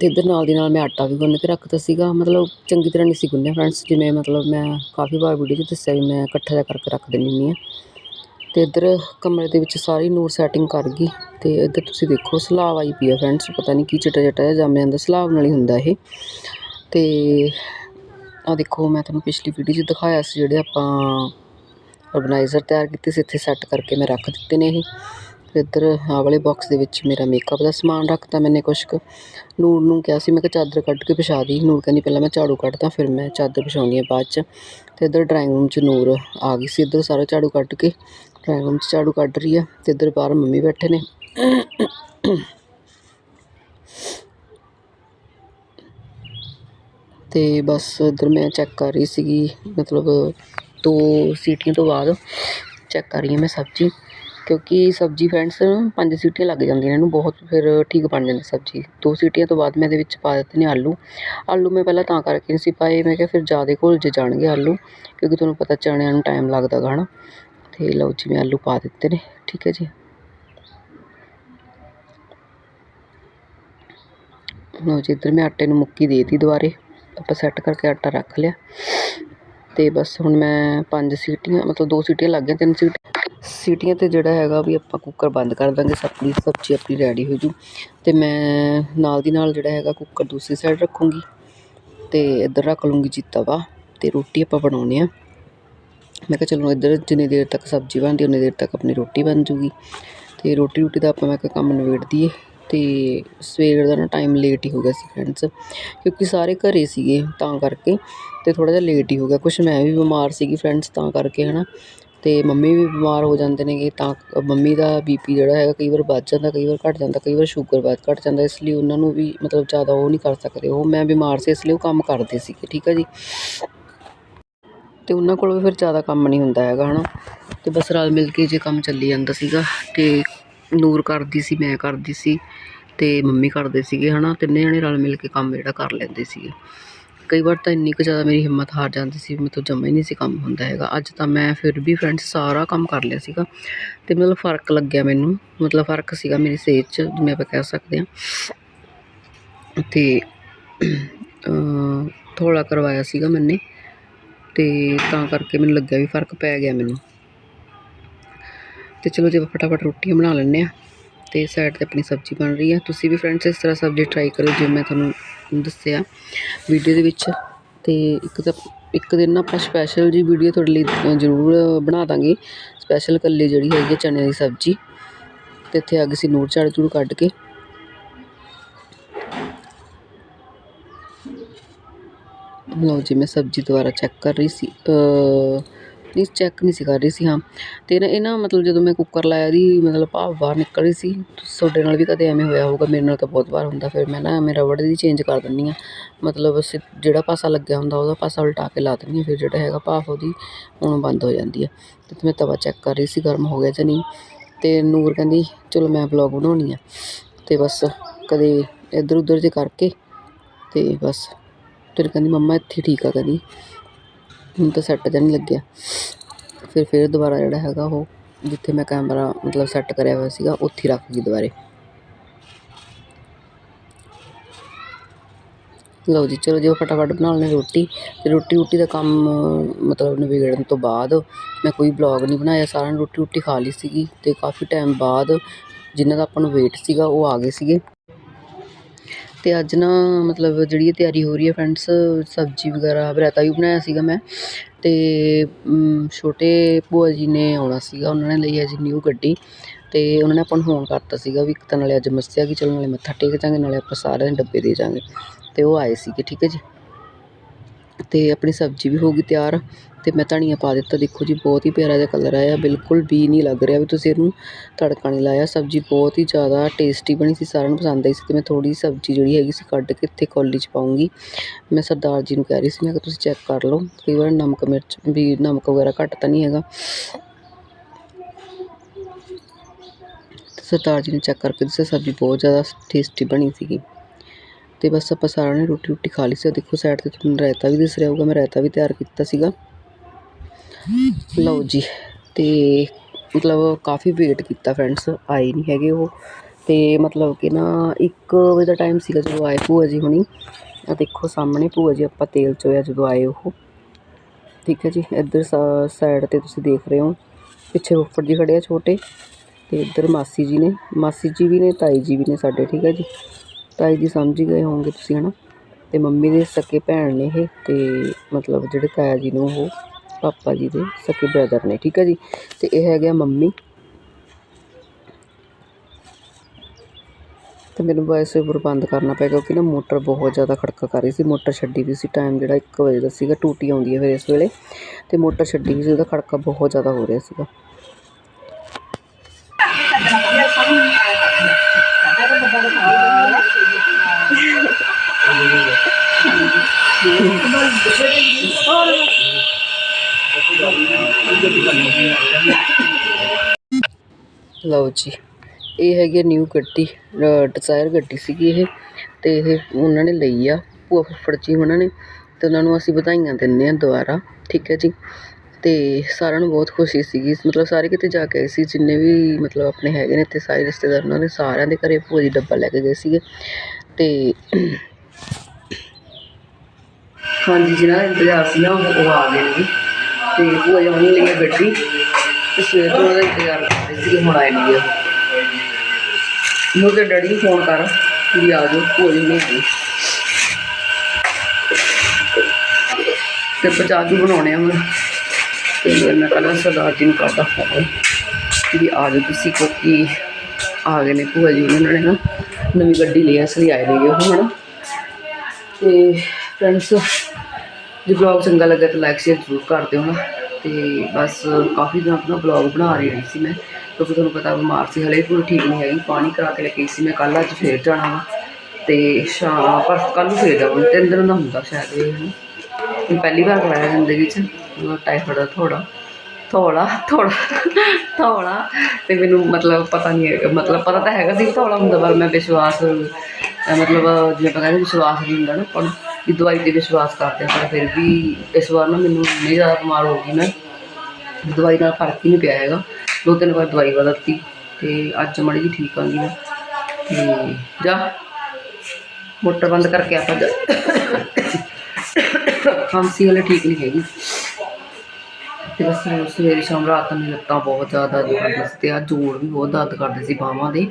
A: ਤੇ ਇੱਧਰ ਨਾਲ ਦੀ ਨਾਲ ਮੈਂ ਆਟਾ ਵੀ ਗੁੰਨ ਕੇ ਰੱਖਤਾ ਸੀਗਾ। ਮਤਲਬ ਚੰਗੀ ਤਰ੍ਹਾਂ ਨਹੀਂ ਸੀ ਗੁੰਨਿਆ ਫਰੈਂਡਸ ਜਿਵੇਂ ਮਤਲਬ ਮੈਂ ਕਾਫੀ ਵਾਰ ਵੀਡੀਓ 'ਚ ਦੱਸਿਆ ਵੀ ਮੈਂ ਇਕੱਠਾ ਜਿਹਾ ਕਰਕੇ ਰੱਖ ਦਿੰਦੀ ਹੁੰਦੀ ਹਾਂ ਅਤੇ ਇੱਧਰ ਕਮਰੇ ਦੇ ਵਿੱਚ ਸਾਰੀ ਨੂਰ ਸੈਟਿੰਗ ਕਰ ਗਈ ਅਤੇ ਇੱਧਰ ਤੁਸੀਂ ਦੇਖੋ ਸਲਾਬ ਆਈ ਪਈ ਆ ਫਰੈਂਡਸ ਪਤਾ ਨਹੀਂ ਕੀ ਚਿੱਟਾ ਚਿੱਟਾ ਜਿਹਾ ਜੰਮ ਜਾਂਦਾ ਸਲਾਬ ਨਾਲ ਹੀ ਹੁੰਦਾ ਇਹ। ਅਤੇ ਆਹ ਦੇਖੋ, ਮੈਂ ਤੁਹਾਨੂੰ ਪਿਛਲੀ ਵੀਡੀਓ 'ਚ ਦਿਖਾਇਆ ਸੀ ਜਿਹੜੇ ਆਪਾਂ ਆਰਗੇਨਾਈਜ਼ਰ ਤਿਆਰ ਕੀਤੇ ਸੀ, ਇੱਥੇ ਸੈੱਟ ਕਰਕੇ ਮੈਂ ਰੱਖ ਦਿੱਤੇ ਨੇ ਇਹ। ਇੱਧਰ ਆਹ ਵਾਲੇ ਬਾਕਸ ਦੇ ਵਿੱਚ ਮੇਰਾ ਮੇਕਅਪ ਦਾ ਸਮਾਨ ਰੱਖਤਾ ਮੈਨੇ ਕੁਛ ਕੁ। ਨੂਰ ਨੂੰ ਕਿਹਾ ਸੀ, ਮੈਂ ਕਿ ਚਾਦਰ ਕੱਢ ਕੇ ਵਿਛਾ ਦੀ। ਨੂਰ ਕਹਿੰਦੀ, ਪਹਿਲਾਂ ਮੈਂ ਝਾੜੂ ਕੱਢਦਾ, ਫਿਰ ਮੈਂ ਚਾਦਰ ਵਿਛਾਉਂਦੀ ਹਾਂ ਬਾਅਦ 'ਚ। ਅਤੇ ਇੱਧਰ ਡਰਾਇੰਗ ਰੂਮ 'ਚ ਨੂਰ ਆ ਗਈ ਸੀ, ਇੱਧਰ ਸਾਰਾ ਝਾੜੂ ਕੱਢ ਕੇ। ਰੂਮ 'ਚ ਝਾੜੂ ਕੱਢ ਰਹੀ ਆ ਤੇ ਇੱਧਰ ਬਾਹਰ ਮੰਮੀ ਬੈਠੇ ਨੇ। ਤੇ ਬਸ ਇੱਧਰ ਮੈਂ ਚੈੱਕ ਕਰ ਰਹੀ ਸੀਗੀ, ਮਤਲਬ ਦੋ ਸੀਟੀਆਂ ਤੋਂ ਬਾਅਦ ਚੈੱਕ ਕਰ ਰਹੀ ਹਾਂ ਮੈਂ ਸਬਜ਼ੀ, ਕਿਉਂਕਿ ਸਬਜ਼ੀ ਫਰੈਂਡਸ ਪੰਜ ਸੀਟੀਆਂ ਲੱਗ ਜਾਂਦੀਆਂ ਇਹਨੂੰ ਬਹੁਤ, ਫਿਰ ਠੀਕ ਬਣ ਜਾਂਦੀ ਸਬਜ਼ੀ। ਦੋ ਸੀਟੀਆਂ ਤੋਂ ਬਾਅਦ ਮੈਂ ਇਹਦੇ ਵਿੱਚ ਪਾ ਦਿੱਤੇ ਨੇ ਆਲੂ। ਆਲੂ ਮੈਂ ਪਹਿਲਾਂ ਤਾਂ ਕਰਕੇ ਨਹੀਂ ਸੀ ਪਾਏ, ਮੈਂ ਕਿਹਾ ਫਿਰ ਜ਼ਿਆਦਾ ਘੁਲ ਜੇ ਜਾਣਗੇ ਆਲੂ, ਕਿਉਂਕਿ ਤੁਹਾਨੂੰ ਪਤਾ ਚਣਿਆਂ ਨੂੰ ਟਾਈਮ ਲੱਗਦਾ ਗਾ, ਹਨਾ। ਤੇ ਲਓ ਜੀ ਮੈਂ ਆਲੂ ਪਾ ਦਿੱਤੇ ਨੇ, ਠੀਕ ਹੈ ਜੀ। ਲਓ ਜੀ, ਇੱਧਰ ਮੈਂ ਆਟੇ ਨੂੰ ਮੁੱਕੀ ਦੇ ਦਿੱਤੀ ਦੁਬਾਰੇ, ਆਪਾਂ ਸੈੱਟ ਕਰਕੇ ਆਟਾ ਰੱਖ ਲਿਆ। ਤੇ ਬਸ ਹੁਣ ਮੈਂ ਪੰਜ ਸੀਟੀਆਂ, ਮਤਲਬ ਦੋ ਸੀਟੀਆਂ ਲੱਗ ਗਈਆਂ, ਤਿੰਨ ਸੀਟੀਆਂ ਸੀਟੀਆਂ ਤੇ ਜਿਹੜਾ ਹੈਗਾ ਵੀ ਆਪਾਂ ਕੁੱਕਰ ਬੰਦ ਕਰ ਦਾਂਗੇ, ਸਬਜ਼ੀ ਸਬਜ਼ੀ ਆਪਣੀ ਰੈਡੀ ਹੋ ਜੂ। ਤੇ ਮੈਂ ਨਾਲ ਦੀ ਨਾਲ ਜਿਹੜਾ ਹੈਗਾ ਕੁੱਕਰ ਦੂਸਰੀ ਸਾਈਡ ਰੱਖੂੰਗੀ। ਤੇ ਇੱਧਰ ਰੱਖ ਲੂੰਗੀ ਜੀ ਤਵਾ, ਤੇ ਰੋਟੀ ਆਪਾਂ ਬਣਾਉਣੀ ਆ। ਮੈਂ ਕਿਹਾ ਚਲੋ ਇੱਧਰ ਜਿੰਨੀ ਦੇਰ ਤੱਕ ਸਬਜ਼ੀ ਬਣਦੀ, ਉਨੀ ਦੇਰ ਤੱਕ ਆਪਣੀ ਰੋਟੀ ਬਣ ਜੂਗੀ। ਅਤੇ ਰੋਟੀ ਰੋਟੀ ਦਾ ਆਪਾਂ ਮੈਂ ਕਿਹਾ ਕੰਮ ਨਿਬੇੜ ਦਈਏ। ਤੇ ਸਵੇਰ ਦਾ ਨਾ ਟਾਈਮ ਲੇਟ ਹੀ ਹੋ ਗਿਆ ਸੀ ਫਰੈਂਡਸ ਕਿਉਂਕਿ ਸਾਰੇ ਘਰ ਸੀਗੇ ਤਾਂ ਕਰਕੇ ਅਤੇ ਥੋੜ੍ਹਾ ਜਿਹਾ ਲੇਟ ਹੀ ਹੋ ਗਿਆ। ਕੁਛ ਮੈਂ ਵੀ ਬਿਮਾਰ ਸੀਗੀ ਫਰੈਂਡਸ ਤਾਂ ਕਰਕੇ ਹੈ ਨਾ ਅਤੇ ਮੰਮੀ ਵੀ ਬਿਮਾਰ ਹੋ ਜਾਂਦੇ ਨੇਗੇ ਤਾਂ ਮੰਮੀ ਦਾ ਬੀ ਪੀ ਜਿਹੜਾ ਹੈਗਾ ਕਈ ਵਾਰ ਵੱਧ ਜਾਂਦਾ, ਕਈ ਵਾਰ ਘੱਟ ਜਾਂਦਾ, ਕਈ ਵਾਰ ਸ਼ੂਗਰ ਵੱਧ ਘੱਟ ਜਾਂਦਾ। ਇਸ ਲਈ ਉਹਨਾਂ ਨੂੰ ਵੀ ਮਤਲਬ ਜ਼ਿਆਦਾ ਉਹ ਨਹੀਂ ਕਰ ਸਕਦੇ। ਉਹ ਮੈਂ ਬਿਮਾਰ ਸੀ, ਇਸ ਲਈ ਉਹ ਕੰਮ ਕਰਦੇ ਸੀਗੇ, ਠੀਕ ਆ ਜੀ? ਅਤੇ ਉਹਨਾਂ ਕੋਲ ਵੀ ਫਿਰ ਜ਼ਿਆਦਾ ਕੰਮ ਨਹੀਂ ਹੁੰਦਾ ਹੈਗਾ ਹੈ ਨਾ ਅਤੇ ਬਸ ਰਲ ਮਿਲ ਕੇ ਜੇ ਕੰਮ ਚੱਲੀ ਜਾਂਦਾ ਸੀਗਾ ਅਤੇ ਨੂਰ ਕਰਦੀ ਸੀ, ਮੈਂ ਕਰਦੀ ਸੀ ਅਤੇ ਮੰਮੀ ਕਰਦੇ ਸੀਗੇ ਹੈ ਨਾ ਤਿੰਨੇ ਜਣੇ ਰਲ ਮਿਲ ਕੇ ਕੰਮ ਜਿਹੜਾ ਕਰ ਲੈਂਦੇ ਸੀਗੇ। ਕਈ ਵਾਰ ਤਾਂ ਇੰਨੀ ਕੁ ਜ਼ਿਆਦਾ ਮੇਰੀ ਹਿੰਮਤ ਹਾਰ ਜਾਂਦੀ ਸੀ, ਮੇਰੇ ਤੋਂ ਜਮਾ ਹੀ ਨਹੀਂ ਸੀ ਕੰਮ ਹੁੰਦਾ ਹੈਗਾ। ਅੱਜ ਤਾਂ ਮੈਂ ਫਿਰ ਵੀ ਫਰੈਂਡਸ ਸਾਰਾ ਕੰਮ ਕਰ ਲਿਆ ਸੀਗਾ ਅਤੇ ਮਤਲਬ ਫ਼ਰਕ ਲੱਗਿਆ ਮੈਨੂੰ, ਮਤਲਬ ਫ਼ਰਕ ਸੀਗਾ ਮੇਰੀ ਸਿਹਤ 'ਚ, ਜਿਵੇਂ ਆਪਾਂ ਕਹਿ ਸਕਦੇ ਹਾਂ। ਅਤੇ ਥੋੜ੍ਹਾ ਕਰਵਾਇਆ ਸੀਗਾ ਮੈਨੇ। ਤੇ ਤਾਂ ਕਰਕੇ ਮੈਨੂੰ ਲੱਗਿਆ ਵੀ ਫ਼ਰਕ ਪੈ ਗਿਆ ਮੈਨੂੰ। ਤੇ ਚਲੋ ਜੇ ਫਟਾਫਟ ਰੋਟੀਆਂ ਬਣਾ ਲੈਂਦੇ ਆ ਤੇ ਸਾਈਡ ਤੇ ਆਪਣੀ ਸਬਜ਼ੀ ਬਣ ਰਹੀ ਆ ਤੁਸੀਂ ਵੀ ਫਰੈਂਡਸ ਇਸ ਤਰ੍ਹਾਂ ਸਬਜ਼ੀ ਟਰਾਈ ਕਰੋ ਜਿਵੇਂ ਮੈਂ ਤੁਹਾਨੂੰ ਦੱਸਿਆ ਵੀਡੀਓ ਦੇ ਵਿੱਚ। ਤੇ ਇੱਕ ਤਾਂ ਇੱਕ ਦਿਨ ਨਾ ਆਪਾਂ ਸਪੈਸ਼ਲ ਜੀ ਵੀਡੀਓ ਤੁਹਾਡੇ ਲਈ ਜ਼ਰੂਰ ਬਣਾ ਦਾਂਗੇ। ਸਪੈਸ਼ਲ ਕੱਲੀ ਜਿਹੜੀ ਹੈਗੀ ਹੈ ਚਨੇ ਦੀ ਸਬਜ਼ੀ। ਤੇ ਇੱਥੇ ਆ ਗਈ ਸੀ ਨੂਰ ਝਾੜੂ ਝੂੜੂ ਕੱਢ ਕੇ। ਲਓ ਜੀ, ਮੈਂ ਸਬਜ਼ੀ ਦੁਬਾਰਾ ਚੈੱਕ ਕਰ ਰਹੀ ਸੀ ਨਹੀਂ ਚੈੱਕ ਨਹੀਂ ਸੀ ਕਰ ਰਹੀ ਸੀ, ਹਾਂ। ਤੇ ਨਾ, ਇਹ ਨਾ ਮਤਲਬ ਜਦੋਂ ਮੈਂ ਕੁੱਕਰ ਲਾਇਆ ਦੀ, ਮਤਲਬ ਭਾਵ ਬਾਹਰ ਨਿਕਲ ਰਹੀ ਸੀ, ਤੁਹਾਡੇ ਨਾਲ ਵੀ ਕਦੇ ਐਵੇਂ ਹੋਇਆ ਹੋਊਗਾ, ਮੇਰੇ ਨਾਲ ਤਾਂ ਬਹੁਤ ਵਾਰ ਹੁੰਦਾ, ਫਿਰ ਮੈਂ ਨਾ ਮੇਰਾ ਰਬੜ ਦੀ ਚੇਂਜ ਕਰ ਦਿੰਦੀ ਆ ਮਤਲਬ ਸਿ- ਜਿਹੜਾ ਪਾਸਾ ਲੱਗਿਆ ਹੁੰਦਾ, ਉਹਦਾ ਪਾਸਾ ਉਲਟਾ ਕੇ ਲਾ ਦਿੰਦੀ ਹਾਂ, ਫਿਰ ਜਿਹੜਾ ਹੈਗਾ ਭਾਫ ਉਹਦੀ ਹੁਣ ਬੰਦ ਹੋ ਜਾਂਦੀ ਆ ਤੇ ਮੈਂ ਤਵਾ ਚੈੱਕ ਕਰ ਰਹੀ ਸੀ, ਗਰਮ ਹੋ ਗਿਆ ਜਾਂ ਨਹੀਂ। ਤੇ ਨੂਰ ਕਹਿੰਦੀ, ਚਲੋ, ਮੈਂ ਵਲੌਗ ਬਣਾਉਣੀ ਆ। ਤੇ ਬਸ ਕਦੇ ਇੱਧਰ ਉੱਧਰ ਜੇ ਕਰਕੇ, ਤੇ ਬਸ। ਫਿਰ ਕਹਿੰਦੀ, ਮੰਮਾ, ਇੱਥੇ ਠੀਕ ਆ ਕਹਿੰਦੀ ਹੁਣ ਤਾਂ ਸੈੱਟ ਜਿਹਾ ਨਹੀਂ ਲੱਗਿਆ। ਫਿਰ ਫਿਰ ਦੁਬਾਰਾ ਜਿਹੜਾ ਹੈਗਾ ਉਹ, ਜਿੱਥੇ ਮੈਂ ਕੈਮਰਾ ਮਤਲਬ ਸੈੱਟ ਕਰਿਆ ਹੋਇਆ ਸੀਗਾ, ਉੱਥੇ ਰੱਖ ਗਈ ਦੁਬਾਰੇ। ਲਓ ਜੀ, ਚਲੋ ਜੀ, ਉਹ ਫਟਾਫਟ ਬਣਾ ਲੈਣੇ ਰੋਟੀ। ਤੇ ਰੋਟੀ ਰੋਟੀ ਦਾ ਕੰਮ, ਮਤਲਬ ਨਿਬੇੜਨ ਤੋਂ ਬਾਅਦ, ਮੈਂ ਕੋਈ ਬਲੌਗ ਨਹੀਂ ਬਣਾਇਆ। ਸਾਰਿਆਂ ਨੇ ਰੋਟੀ ਰੋਟੀ ਖਾ ਲਈ ਸੀਗੀ ਤੇ ਕਾਫੀ ਟਾਈਮ ਬਾਅਦ ਜਿਨ੍ਹਾਂ ਦਾ ਆਪਾਂ ਨੂੰ ਵੇਟ ਸੀਗਾ, ਉਹ ਆ ਗਏ ਸੀਗੇ। ਅਤੇ ਅੱਜ ਨਾ ਮਤਲਬ ਜਿਹੜੀ ਇਹ ਤਿਆਰੀ ਹੋ ਰਹੀ ਹੈ ਫਰੈਂਡਸ ਸਬਜ਼ੀ ਵਗੈਰਾ ਰਾਇਤਾ ਵੀ ਬਣਾਇਆ ਸੀਗਾ ਮੈਂ ਅਤੇ ਛੋਟੇ ਭੂਆ ਜੀ ਨੇ ਆਉਣਾ ਸੀਗਾ, ਉਹਨਾਂ ਨੇ ਲਈ ਹੈ ਜੀ ਨਿਊ ਗੱਡੀ ਅਤੇ ਉਹਨਾਂ ਨੇ ਆਪਾਂ ਨੂੰ ਫੋਨ ਕਰਤਾ ਸੀਗਾ ਵੀ ਇੱਕ ਤਾਂ ਨਾਲੇ ਅੱਜ ਮੱਸਿਆ ਕਿ ਚਲੋ ਨਾਲੇ ਮੱਥਾ ਟੇਕ ਜਾਂਗੇ, ਨਾਲੇ ਆਪਾਂ ਸਾਰਿਆਂ ਨੂੰ ਡੱਬੇ ਦੇ ਜਾਂਗੇ ਅਤੇ ਉਹ ਆਏ ਸੀਗੇ, ਠੀਕ ਹੈ ਜੀ? ਅਤੇ ਆਪਣੀ ਸਬਜ਼ੀ ਵੀ ਹੋ ਗਈ ਤਿਆਰ ਅਤੇ ਮੈਂ ਧਨੀਆ ਪਾ ਦਿੱਤਾ। ਦੇਖੋ ਜੀ, ਬਹੁਤ ਹੀ ਪਿਆਰਾ ਜਿਹਾ ਕਲਰ ਆਇਆ। ਬਿਲਕੁਲ ਵੀ ਨਹੀਂ ਲੱਗ ਰਿਹਾ ਵੀ ਤੁਸੀਂ ਇਹਨੂੰ ਤੜਕਾ ਨਹੀਂ ਲਾਇਆ। ਸਬਜ਼ੀ ਬਹੁਤ ਹੀ ਜ਼ਿਆਦਾ ਟੇਸਟੀ ਬਣੀ ਸੀ, ਸਾਰਿਆਂ ਨੂੰ ਪਸੰਦ ਆਈ ਸੀ ਅਤੇ ਮੈਂ ਥੋੜੀ ਸਬਜ਼ੀ ਜਿਹੜੀ ਹੈਗੀ ਸੀ ਕੱਢ ਕੇ ਇੱਥੇ ਕੌਲੀ 'ਚ ਪਾਉਂਗੀ ਮੈਂ ਸਰਦਾਰ ਜੀ ਨੂੰ ਕਹਿ ਰਹੀ ਸੀ, ਮੈਂ ਕਿਹਾ ਤੁਸੀਂ ਚੈੱਕ ਕਰ ਲਓ। ਕਈ ਵਾਰ ਨਮਕ ਮਿਰਚ ਵੀ ਨਮਕ ਵਗੈਰਾ ਘੱਟ ਤਾਂ ਨਹੀਂ ਹੈਗਾ। ਤੇ ਸਰਦਾਰ ਜੀ ਨੇ ਚੈੱਕ ਕਰਕੇ ਦੱਸਿਆ, ਸਬਜ਼ੀ ਬਹੁਤ ਜ਼ਿਆਦਾ ਟੇਸਟੀ ਬਣੀ ਸੀਗੀ। ਤੇ ਬਸ ਆਪਾਂ ਸਾਰਿਆਂ ਨੇ ਰੋਟੀ ਰੋਟੀ ਖਾ ਲਈ ਸੀ। ਦੇਖੋ ਸਾਈਡ ਤੇ ਤੁਹਾਨੂੰ ਰਾਇਤਾ ਵੀ ਦਿਸ ਰਿਹਾ ਹੋਊਗਾ। ਮੈਂ ਰਾਇਤਾ ਵੀ ਤਿਆਰ ਕੀਤਾ ਸੀਗਾ। ਲਓ ਜੀ, ਤੇ ਮਤਲਬ ਕਾਫੀ ਵੇਟ ਕੀਤਾ ਫਰੈਂਡਸ ਆਏ ਨਹੀਂ ਹੈਗੇ ਉਹ। ਤੇ ਮਤਲਬ ਕਿ ਨਾ 1 ਵਜੇ ਦਾ ਟਾਈਮ ਸੀਗਾ ਜਦੋਂ ਆਏ ਭੂਆ ਜੀ ਹੁਣੀ। ਆ ਦੇਖੋ ਸਾਹਮਣੇ ਭੂਆ ਜੀ ਆਪਾਂ ਤੇਲ ਚੋਇਆ ਜਦੋਂ ਆਏ ਉਹ। ਠੀਕ ਹੈ ਜੀ, ਇੱਧਰ ਸਾਈਡ ਤੇ ਤੁਸੀਂ ਦੇਖ ਰਹੇ ਹੋ। ਪਿੱਛੇ ਫੁੱਫੜ ਜੀ ਖੜੇ ਆ ਛੋਟੇ। ਤੇ ਇੱਧਰ ਮਾਸੀ ਜੀ ਨੇ, ਮਾਸੀ ਜੀ ਵੀ ਨੇ, ਤਾਈ ਜੀ ਵੀ ਨੇ ਸਾਡੇ। ਠੀਕ ਹੈ ਜੀ। ਤਾਈ ਜੀ ਸਮਝ ਹੀ ਗਏ ਹੋਵੋਗੇ ਤੁਸੀਂ, ਹਨਾ? ਤੇ ਮੰਮੀ ਦੇ ਸਕੇ ਭੈਣ ਨੇ ਇਹ ਤੇ ਮਤਲਬ ਜਿਹੜੇ ਤਾਇਆ ਜੀ ਨੂੰ ਉਹ, ਪਾਪਾ ਜੀ ਦੇ ਸਕੇ ਬ੍ਰਦਰ ਨੇ, ਠੀਕ ਹੈ ਜੀ? ਤੇ ਇਹ ਹੈਗਾ ਮੰਮੀ। ਤੇ ਮੈਨੂੰ ਵੌਇਸ ਓਵਰ ਬੰਦ ਕਰਨਾ ਪਿਆ ਕਿਉਂਕਿ ਨਾ ਮੋਟਰ ਬਹੁਤ ਜ਼ਿਆਦਾ ਖੜਕਾ ਕਰ ਰਹੀ ਸੀ। ਮੋਟਰ ਛੱਡੀ ਵੀ ਸੀ ਟਾਈਮ ਜਿਹੜਾ 1 ਵਜੇ ਦਾ ਸੀਗਾ, ਟੂਟੀ ਆਉਂਦੀ ਹੈ ਫਿਰ ਇਸ ਵੇਲੇ। ਤੇ ਮੋਟਰ ਛੱਡੀ ਵੀ ਸੀ, ਉਹਦਾ ਖੜਕਾ ਬਹੁਤ ਜ਼ਿਆਦਾ ਹੋ ਰਿਹਾ ਸੀਗਾ। ਲਓ ਜੀ, ਇਹ ਹੈਗੀ ਨਿਊ ਗੱਡੀ ਡਿਜ਼ਾਇਰ ਗੱਡੀ ਸੀਗੀ ਇਹ, ਤੇ ਇਹ ਉਹਨਾਂ ਨੇ ਲਈ ਆ, ਭੂਆ ਫੁੱਫੜ ਜੀ ਉਹਨਾਂ ਨੇ, ਤੇ ਉਹਨਾਂ ਨੂੰ ਅਸੀਂ ਵਧਾਈਆਂ ਦਿੰਦੇ ਆ ਦੁਬਾਰਾ, ਠੀਕ ਹੈ ਜੀ। ਤੇ ਸਾਰਿਆਂ ਨੂੰ ਬਹੁਤ ਖੁਸ਼ੀ ਸੀਗੀ, ਮਤਲਬ ਸਾਰੇ ਕਿਤੇ ਜਾ ਕੇ ਆਏ ਸੀ, ਜਿੰਨੇ ਵੀ ਮਤਲਬ ਆਪਣੇ ਹੈਗੇ ਨੇ ਇੱਥੇ ਸਾਰੇ ਰਿਸ਼ਤੇਦਾਰ ਉਹਨਾਂ ਦੇ ਸਾਰਿਆਂ ਦੇ ਘਰੇ ਭੂਆ ਜੀ ਡੱਬਾ ਲੈ ਕੇ ਗਏ ਸੀਗੇ। ਤੇ ਹਾਂਜੀ ਜਿਹਨਾਂ ਦਾ ਇੰਤਜ਼ਾਰ ਸੀ ਨਾ ਉਹ ਆ ਗਏ ਨੇ ਜੀ। ਤੇ ਭੂਆ ਜੀ ਉਹਨਾਂ ਲਈ ਇਹ ਗੱਡੀ ਤੇ ਸਵੇਰ ਤੋਂ ਉਹਦਾ ਇੰਤਜ਼ਾਰ ਕਰ ਰਹੇ ਸੀ ਹੁਣ ਆਏ ਨਹੀਂ ਉਹ ਨੂੰ ਤੇ ਡੈਡੀ ਨੂੰ ਫੋਨ ਕਰ ਵੀ ਆ ਜਾਓ ਭੂਆ ਜੀ ਨਹੀਂ ਆਈ ਤੇ ਪਚਾਜੂ ਬਣਾਉਣੇ ਆ ਹੁਣ। ਤੇ ਮੈਂ ਪਹਿਲਾਂ ਸਰਦਾਰ ਜੀ ਨੂੰ ਕਰਦਾ ਫੋਨ ਵੀ ਆ ਜਾਓ ਤੁਸੀਂ ਕਿਉਂਕਿ ਆ ਗਏ ਨੇ ਭੂਆ ਜੀ ਉਹਨਾਂ ਨੇ ਨਾ ਨਵੀਂ ਗੱਡੀ ਲਈ ਆ, ਇਸ ਲਈ ਆਏ ਨੇ ਉਹ ਹੁਣ। ਤੇ ਫਰੈਂਡਸ ਜੇ ਬਲੌਗ ਚੰਗਾ ਲੱਗਾ ਤਾਂ ਲਾਈਕ ਸ਼ੇਅਰ ਜ਼ਰੂਰ ਕਰ ਦਿਓ ਨਾ। ਤੇ ਬਸ ਕਾਫੀ ਦਿਨ ਆਪਣਾ ਬਲੌਗ ਬਣਾ ਰਹੀ ਸੀ ਮੈਂ। ਕਿਉਂਕਿ ਤੁਹਾਨੂੰ ਪਤਾ ਬਿਮਾਰ ਸੀ ਹਲੇ ਪੂਰੀ ਠੀਕ ਨਹੀਂ ਹੈਗੀ। ਪਾਣੀ ਕਰਾ ਕੇ ਲੈ ਕੇ ਸੀ ਮੈਂ, ਕੱਲ੍ਹ ਅੱਜ ਫੇਰ ਜਾਣਾ ਵਾ। ਤੇ ਸ਼ਾਮ, ਪਰ ਕੱਲ੍ਹ ਨੂੰ ਫੇਰ ਜਾਵਾਂਗੇ। ਤਿੰਨ ਦਿਨ ਦਾ ਹੁੰਦਾ ਸ਼ਾਇਦ ਇਹ, ਹਨਾ। ਮੈਂ ਪਹਿਲੀ ਵਾਰ ਕਰਾਇਆ ਜ਼ਿੰਦਗੀ 'ਚ। ਟਾਈਫਾਇਡ ਦਾ ਥੋੜਾ ਥੋੜਾ ਥੋੜਾ ਥੋੜਾ ਤੇ ਮੈਨੂੰ ਮਤਲਬ ਪਤਾ ਨਹੀਂ ਹੈਗਾ। ਮਤਲਬ ਪਤਾ ਤਾਂ ਹੈਗਾ ਸੀ ਥੋੜਾ ਹੁੰਦਾ ਪਰ ਮੈਂ ਵਿਸ਼ਵਾਸ, ਮਤਲਬ ਜਿਵੇਂ ਆਪਾਂ ਕਹਿੰਦੇ ਵਿਸ਼ਵਾਸ ਨਹੀਂ ਹੁੰਦਾ ਨਾ ਆਪਾਂ ਵੀ ਦਵਾਈ ਤੇ ਵਿਸ਼ਵਾਸ ਕਰਦੇ ਹਾਂ ਪਰ ਫਿਰ ਵੀ ਇਸ ਵਾਰ ਨਾ ਮੈਨੂੰ ਇੰਨੀ ਜ਼ਿਆਦਾ ਬਿਮਾਰ ਹੋ ਗਈ ਮੈਂ ਦਵਾਈ ਨਾਲ ਫ਼ਰਕ ਹੀ ਨਹੀਂ ਪਿਆ ਹੈਗਾ। ਦੋ ਤਿੰਨ ਵਾਰ ਦਵਾਈ ਬਦਲਤੀ ਤੇ ਅੱਜ ਮਾੜੀ ਜੀ ਠੀਕ ਆ ਗਈ ਮੈਂ। ਤੇ ਜਾ, ਮੋਟਰ ਬੰਦ ਕਰਕੇ ਆਪਾਂ ਖਾਂਸੀ ਹਲੇ ਠੀਕ ਨਹੀਂ ਹੈਗੀ। ਤੇ ਬਸ ਸਵੇਰੇ ਸ਼ਾਮ ਰਾਤ ਨੂੰ ਲੱਤਾਂ ਬਹੁਤ ਜ਼ਿਆਦਾ ਦਰਦ ਕਰਦੀਆਂ ਸੀ ਤੇ ਆ ਜੋੜ ਵੀ ਬਹੁਤ ਦਰਦ ਕਰਦੇ ਸੀ ਬਾਹਾਂ ਦੇ।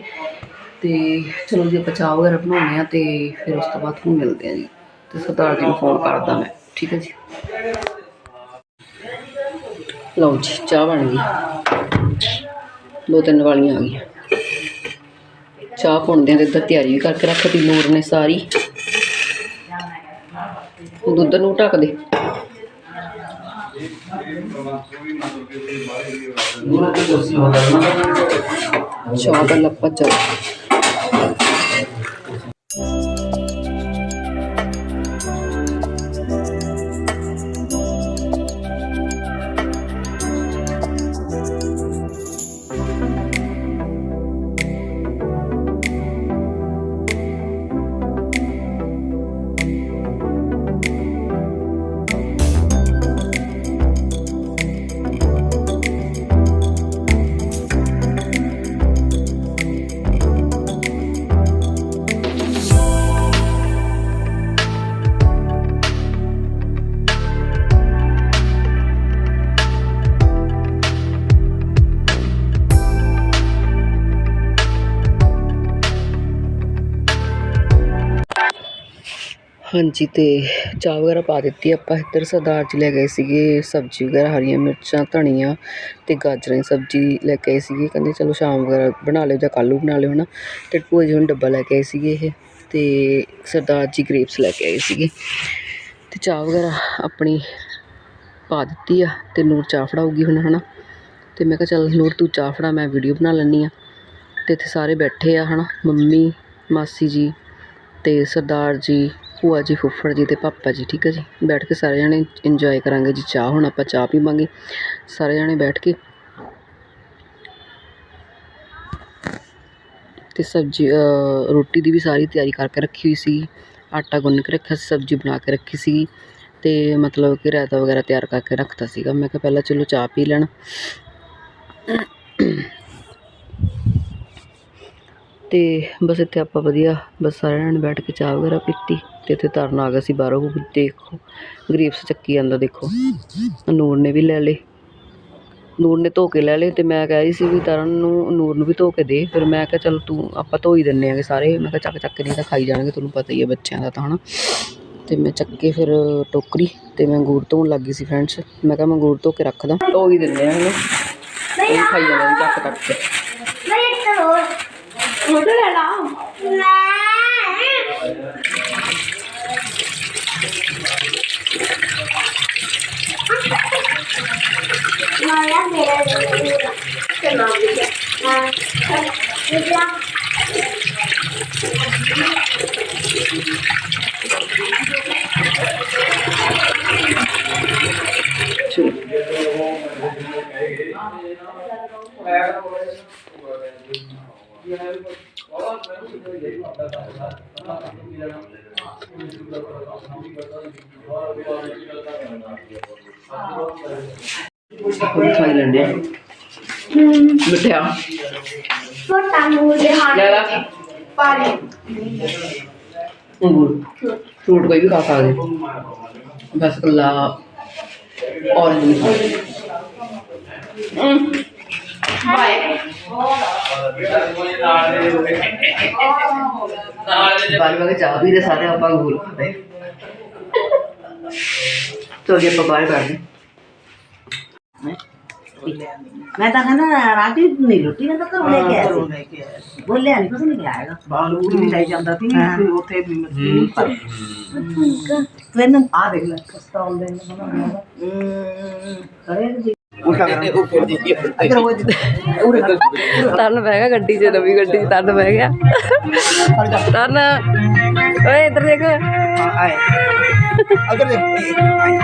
A: ਤੇ ਚਲੋ ਜੀ ਆਪਾਂ ਚਾਹ ਵਗੈਰਾ ਬਣਾਉਂਦੇ ਆ ਤੇ ਫਿਰ ਉਸ ਤੋਂ ਬਾਅਦ ਤੁਹਾਨੂੰ ਮਿਲਦੇ ਆ ਜੀ। ਤੇ ਸਰਦਾਰ ਜੀ ਨੂੰ ਫੋਨ ਕਰਦਾ ਮੈਂ। ਠੀਕ ਹੈ ਜੀ। ਲਓ ਜੀ, ਚਾਹ ਬਣ ਗਈ। ਦੋ ਤਿੰਨ ਵਾਲੀਆਂ ਆ ਗਈਆਂ। ਚਾਹ ਪਾਉਂਦੇ ਦੇ ਤੇ ਤਿਆਰੀ ਵੀ ਕਰਕੇ ਰੱਖਤੀ ਨੂਰ ਨੇ ਸਾਰੀ। ਦੁੱਧ ਨੂੰ ਢੱਕ ਦੇ। ਚਾਹ ਦਾ ਲੱਪਾ ਚੱਲ। ਹਾਂਜੀ ਅਤੇ ਚਾਹ ਵਗੈਰਾ ਪਾ ਦਿੱਤੀ। ਆਪਾਂ ਇੱਧਰ ਸਰਦਾਰ ਜੀ ਲੈ ਗਏ ਸੀਗੇ ਸਬਜ਼ੀ ਵਗੈਰਾ, ਹਰੀਆਂ ਮਿਰਚਾਂ, ਧਨੀਆ ਅਤੇ ਗਾਜਰਾਂ ਦੀ ਸਬਜ਼ੀ ਲੈ ਕੇ ਆਏ ਸੀਗੇ। ਕਹਿੰਦੇ ਚਲੋ ਸ਼ਾਮ ਵਗੈਰਾ ਬਣਾ ਲਿਓ ਜਾਂ ਕੱਲ੍ਹ ਨੂੰ ਬਣਾ ਲਿਓ, ਹਨਾ। ਤੇ ਭੂਆ ਜੀ ਹੁਣ ਡੱਬਾ ਲੈ ਕੇ ਆਏ ਸੀਗੇ ਇਹ ਅਤੇ ਸਰਦਾਰ ਜੀ ਗ੍ਰੇਪਸ ਲੈ ਕੇ ਆਏ ਸੀਗੇ। ਅਤੇ ਚਾਹ ਵਗੈਰਾ ਆਪਣੀ ਪਾ ਦਿੱਤੀ ਆ ਅਤੇ ਨੂਰ ਚਾਹ ਫੜਾਊਗੀ ਹੁਣ ਹੈ ਨਾ ਅਤੇ ਮੈਂ ਕਿਹਾ ਚੱਲ ਨੂਰ ਤੂੰ ਚਾਹ ਫੜਾ, ਮੈਂ ਵੀਡੀਓ ਬਣਾ ਲੈਂਦੀ ਆ। ਅਤੇ ਇੱਥੇ ਸਾਰੇ ਬੈਠੇ ਆ ਹੈ ਨਾ ਮੰਮੀ, ਮਾਸੀ ਜੀ ਅਤੇ ਸਰਦਾਰ ਜੀ ਭੂਆ ਜੀ, ਫੁੱਫੜ ਜੀ ਤੇ ਪਾਪਾ ਜੀ, ਠੀਕ ਹੈ ਜੀ? ਬੈਠ ਕੇ ਸਾਰੇ ਜਣੇ ਇੰਜੋਏ ਕਰਾਂਗੇ ਜੀ ਚਾਹ। ਹੁਣ ਆਪਾਂ ਚਾਹ ਪੀਵਾਂਗੇ। ਸਾਰੇ ਜਣੇ ਬੈਠ ਕੇ। ਤੇ ਸਬਜ਼ੀ ਰੋਟੀ ਦੀ ਵੀ ਸਾਰੀ ਤਿਆਰੀ ਕਰਕੇ ਰੱਖੀ ਹੋਈ ਸੀ। ਆਟਾ ਗੁੰਨ ਕੇ ਰੱਖਿਆ ਸੀ, ਸਬਜ਼ੀ ਬਣਾ ਕੇ ਰੱਖੀ ਸੀ। ਤੇ ਮਤਲਬ ਕਿ ਰਾਇਤਾ ਵਗੈਰਾ ਤਿਆਰ ਕਰਕੇ ਰੱਖਤਾ ਸੀਗਾ। ਮੈਂ ਕਿਹਾ ਪਹਿਲਾਂ ਚਲੋ ਚਾਹ ਪੀ ਲੈਣ। ਤੇ ਬਸ ਇੱਥੇ ਆਪਾਂ ਵਧੀਆ ਬਸ ਸਾਰਿਆਂ ਨੇ ਬੈਠ ਕੇ ਚਾਹ ਵਗੈਰਾ ਪੀਤੀ ਤੇ ਇੱਥੇ ਤਰਨ ਆ ਗਿਆ ਸੀ ਬਾਹਰੋਂ। ਦੇਖੋ ਗ੍ਰੇਪਸ ਚੱਕੀ ਜਾਂਦਾ ਦੇਖੋ। ਨੂਰ ਨੇ ਵੀ ਲੈ ਲਏ। ਨੂਰ ਨੇ ਧੋ ਕੇ ਲੈ ਲਏ ਤੇ ਮੈਂ ਕਹਿ ਰਹੀ ਸੀ ਵੀ ਤਰਨ ਨੂੰ ਨੂਰ ਨੂੰ ਵੀ ਧੋ ਕੇ ਦੇ। ਫਿਰ ਮੈਂ ਕਿਹਾ ਚਲ ਤੂੰ ਆਪਾਂ ਧੋ ਹੀ ਦਿੰਨੇ ਆਂਗੇ ਸਾਰੇ। ਮੈਂ ਕਿਹਾ ਚੱਕ ਚੱਕ ਕੇ ਨਹੀਂ ਤਾਂ ਖਾਈ ਜਾਣਗੇ ਤੁਹਾਨੂੰ ਪਤਾ ਹੀ ਹੈ ਬੱਚਿਆਂ ਦਾ ਤਾਂ ਹਨਾ। ਤੇ ਮੈਂ ਚੱਕੇ ਫਿਰ ਟੋਕਰੀ ਤੇ ਮੈਂ ਅੰਗੂਰ ਧੋਣ ਲੱਗੀ ਸੀ ਫਰੈਂਡਸ ਮੈਂ ਕਿਹਾ ਮੈਂ ਅੰਗੂਰ ਧੋ ਕੇ ਰੱਖਦਾ। ਧੋ ਹੀ ਦਿੰਨੇ ਆ ਇਹਨੂੰ ਖਾਈ ਜਾਣਾ ਚੱਕ ਚੱਕ ਕੇ।
C: ਉਹਦੇ ਲੈ ਲਾ
B: ਮੈਂ ਮਾਇਆ ਮੇਰਾ ਚਲੋ ਹਾਂ ਚਲੋ
A: ਉਹ ਖਾਈ ਲੈਂਦੇ ਆ।
B: ਛੋਟਾ ਮੂੰਹ
A: ਲੈ ਲਾ।
B: ਪਾ ਲੈ
A: ਅੰਗੂਰ। ਫਰੂਟ ਕੋਈ ਵੀ ਖਾ ਸਕਦੇ। ਬਸ ਕੱਲਾ ਔਰੇਂਜ ਨਹੀਂ ਖਾਣਾ। ਬਾਹਰ ਵਾਗੇ ਚਾਹ ਪੀ ਦੇ ਸਾਰੇ ਆਪਾਂ ਅੰਗੂਰ ਖਾਂਦੇ ਚਲੋ ਜੀ ਆਪਾਂ ਬਾਹਰ ਕਰਦੇ
C: ਮੈਂ ਤਾਂ ਕਹਿੰਦਾ ਰਾਤੀ ਨਹੀਂ ਰੋਟੀ ਮੈਂ ਤਾਂ ਘਰੋਂ ਲੈ ਕੇ ਆਇਆ ਸੀ
D: ਲੈ ਕੇ ਆਇਆ ਸੀ
C: ਬੋਲਿਆ ਨਹੀਂ ਕੁਝ ਨਹੀਂ ਆਏਗਾ
D: ਬਾਲੂਰ ਵੀ ਲੈ ਜਾਂਦਾ ਸੀ ਫਿਰ ਉੱਥੇ ਵੀ ਮੱਛੀ ਪਰ
C: ਤੂੰ ਇਹਨੂੰ ਆ ਦੇਖ
A: ਤਰਨ ਬਹਿ ਗਿਆ ਗੱਡੀ 'ਚ ਨਵੀਂ ਗੱਡੀ 'ਚ ਤਰਨ ਬਹਿ ਗਿਆ। ਤਰਨ ਓਏ ਇੱਧਰ ਦੇਖ।
D: ਆਏ। ਅਗਰ ਦੇਖ। ਆਏ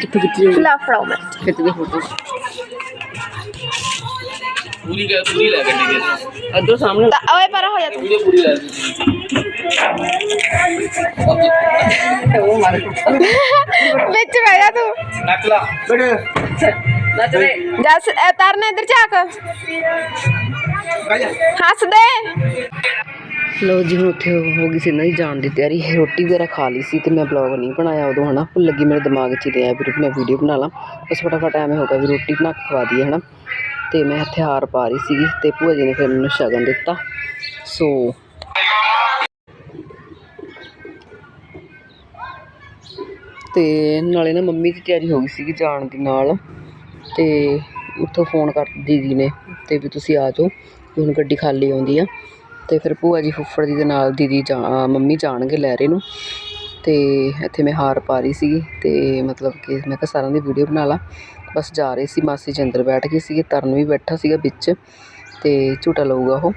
A: ਕਿੱਥੇ ਕਿੱਥੇ
B: ਲਾ ਫੜਾਓ ਮੈਂ
A: ਕਿੱਥੇ ਫੋਟੋ?
E: ਪੂਰੀ ਕਰ ਪੂਰੀ ਲੈ ਗੱਡੀ ਦੇ
A: ਅੱਧੋ ਸਾਹਮਣੇ।
B: ਓਏ ਪਰ ਹੋ ਜਾ ਤੂੰ।
E: ਪੂਰੀ ਪੂਰੀ ਲੈ
A: ਉਹ ਮਾਰ
B: ਵਿੱਚ ਬਹਿ ਜਾ ਤੂੰ।
E: ਨੱਕ ਲਾ।
A: ਨੱਚ ਦੇ।
B: ਜਸ ਤਰਨੇ ਇੱਧਰ ਝਾਕ।
D: ਕਾਇਆ
B: ਹੱਸ ਦੇ।
A: ਲੋ ਜੀ ਹੁਣ ਉੱਥੇ ਹੋ ਗਈ ਸੀ ਇਹਨਾਂ ਦੀ ਜਾਣ ਦੀ ਤਿਆਰੀ। ਰੋਟੀ ਵਗੈਰਾ ਖਾ ਲਈ ਸੀ ਤੇ ਮੈਂ ਬਲੌਗ ਨਹੀਂ ਬਣਾਇਆ ਉਦੋਂ ਹਨਾ। ਭੁੱਲ ਲੱਗੀ ਮੇਰੇ ਦਿਮਾਗ 'ਚ ਹੀ ਰਿਹਾ ਵੀ ਮੈਂ ਵੀਡੀਓ ਬਣਾ ਲਾਂ। ਬਸ ਫਟਾਫਟ ਐਵੇਂ ਹੋ ਗਿਆ ਵੀ ਰੋਟੀ ਬਣਾ ਕੇ ਖਵਾ ਦਈਏ ਹਨਾ। ਤੇ ਮੈਂ ਇੱਥੇ ਹਾਰ ਪਾ ਰਹੀ ਸੀਗੀ ਤੇ ਭੂਆ ਜੀ ਨੇ ਫਿਰ ਮੈਨੂੰ ਸ਼ਗਨ ਦਿੱਤਾ। ਸੋ ਤੇ ਨਾਲੇ ਨਾ ਮੰਮੀ ਦੀ ਤਿਆਰੀ ਹੋ ਗਈ ਸੀਗੀ ਜਾਣ ਦੀ ਨਾਲ। ਤੇ ਉੱਥੋਂ ਫੋਨ ਕਰ ਦੀਦੀ ਨੇ ਤੇ ਵੀ ਤੁਸੀਂ ਆ ਜਾਓ, ਵੀ ਹੁਣ ਗੱਡੀ ਖਾਲੀ ਆਉਂਦੀ ਆ। ਤੇ ਫਿਰ ਭੂਆ ਜੀ ਫੁੱਫੜ ਜੀ ਦੇ ਨਾਲ ਦੀਦੀ ਜਾ ਮੰਮੀ ਜਾਣਗੇ ਲਹਿਰੇ ਨੂੰ। ਤੇ ਇੱਥੇ ਮੈਂ ਹਾਰ ਪਾ ਰਹੀ ਸੀਗੀ ਤੇ ਮਤਲਬ ਕਿ ਮੈਂ ਕਿਹਾ ਸਾਰਿਆਂ ਦੀ ਵੀਡੀਓ ਬਣਾ ਲਾ। ਬਸ ਜਾ ਰਹੇ ਸੀ, ਮਾਸੀ ਜੀ ਅੰਦਰ ਬੈਠ ਗਈ ਸੀਗੀ, ਤਰਨ ਵੀ ਬੈਠਾ ਸੀਗਾ ਵਿੱਚ ਤੇ ਝੂਟਾ ਲਊਗਾ ਉਹ।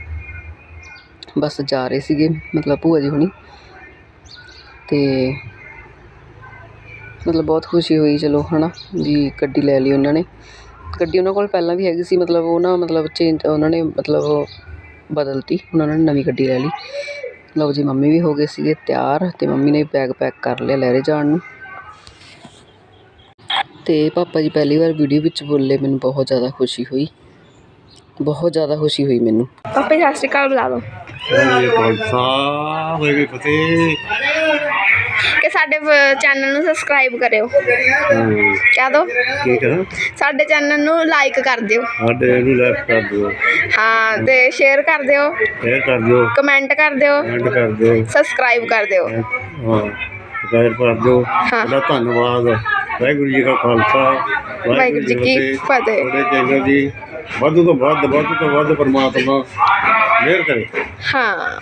A: ਬਸ ਜਾ ਰਹੇ ਸੀਗੇ, ਮਤਲਬ ਭੂਆ ਜੀ ਹੁਣੀ। ਤੇ ਮਤਲਬ ਬਹੁਤ ਖੁਸ਼ੀ ਹੋਈ, ਚਲੋ ਹਨਾ, ਵੀ ਗੱਡੀ ਲੈ ਲਈ ਉਹਨਾਂ ਨੇ। ਗੱਡੀ ਉਹਨਾਂ ਕੋਲ ਪਹਿਲਾਂ ਵੀ ਹੈਗੀ ਸੀ, ਮਤਲਬ ਉਹ ਨਾ, ਮਤਲਬ ਚੇਂਜ ਉਹਨਾਂ ਨੇ, ਮਤਲਬ ਬਦਲਤੀ, ਉਹਨਾਂ ਨੇ ਨਵੀਂ ਗੱਡੀ ਲੈ ਲਈ। ਲਓ ਜੀ, ਮੰਮੀ ਵੀ ਹੋ ਗਏ ਸੀਗੇ ਤਿਆਰ ਤੇ ਮੰਮੀ ਨੇ ਬੈਗ ਪੈਕ ਕਰ ਲਿਆ ਲਹਿਰੇ ਜਾਣ ਨੂੰ। ਤੇ ਪਾਪਾ ਜੀ ਪਹਿਲੀ ਵਾਰ ਵੀਡੀਓ ਵਿੱਚ ਬੋਲੇ ਮੈਨੂੰ ਬਹੁਤ ਜ਼ਿਆਦਾ ਖੁਸ਼ੀ ਹੋਈ। ਬਹੁਤ ਜ਼ਿਆਦਾ ਖੁਸ਼ੀ ਹੋਈ ਮੈਨੂੰ।
B: ਪਾਪੇ ਸਤਿ ਸ਼੍ਰੀ ਅਕਾਲ ਬੁਲਾ
F: ਖਾਲਸਾ ਫਤਿਹ
B: ਕਿ ਸਾਡੇ ਚੈਨਲ ਨੂੰ ਸਬਸਕ੍ਰਾਈਬ ਕਰਿਓ। ਕਹਿ ਦੋ।
F: ਕੀ ਕਰਾਂ
B: ਸਾਡੇ ਚੈਨਲ ਨੂੰ ਲਾਈਕ ਕਰ ਦਿਓ।
F: ਸਾਡੇ ਨੂੰ ਲੈਫਟ ਕਰ ਦਿਓ
B: ਹਾਂ ਤੇ ਸ਼ੇਅਰ ਕਰ ਦਿਓ।
F: ਸ਼ੇਅਰ ਕਰ ਦਿਓ।
B: ਕਮੈਂਟ ਕਰ ਦਿਓ।
F: ਕਮੈਂਟ ਕਰ ਦਿਓ।
B: ਸਬਸਕ੍ਰਾਈਬ ਕਰ ਦਿਓ।
F: ਹਾਂ। ਸ਼ੇਅਰ ਕਰ ਦਿਓ ਤੁਹਾਡਾ ਧੰਨਵਾਦ ਵਾਹਿਗੁਰੂ ਜੀ ਕਾ ਖਾਲਸਾ
B: ਵਾਹਿਗੁਰੂ ਜੀ ਕੀ ਫਤਿਹ।
F: ਤੁਹਾਡੇ ਚੈਨਲ ਦੀ ਵੱਧ ਤੋਂ ਵੱਧ ਵੱਧ ਤੋਂ ਵੱਧ ਪਰਮਾਤਮਾ ਮਿਹਰ ਕਰੇ।
B: ਹਾਂ।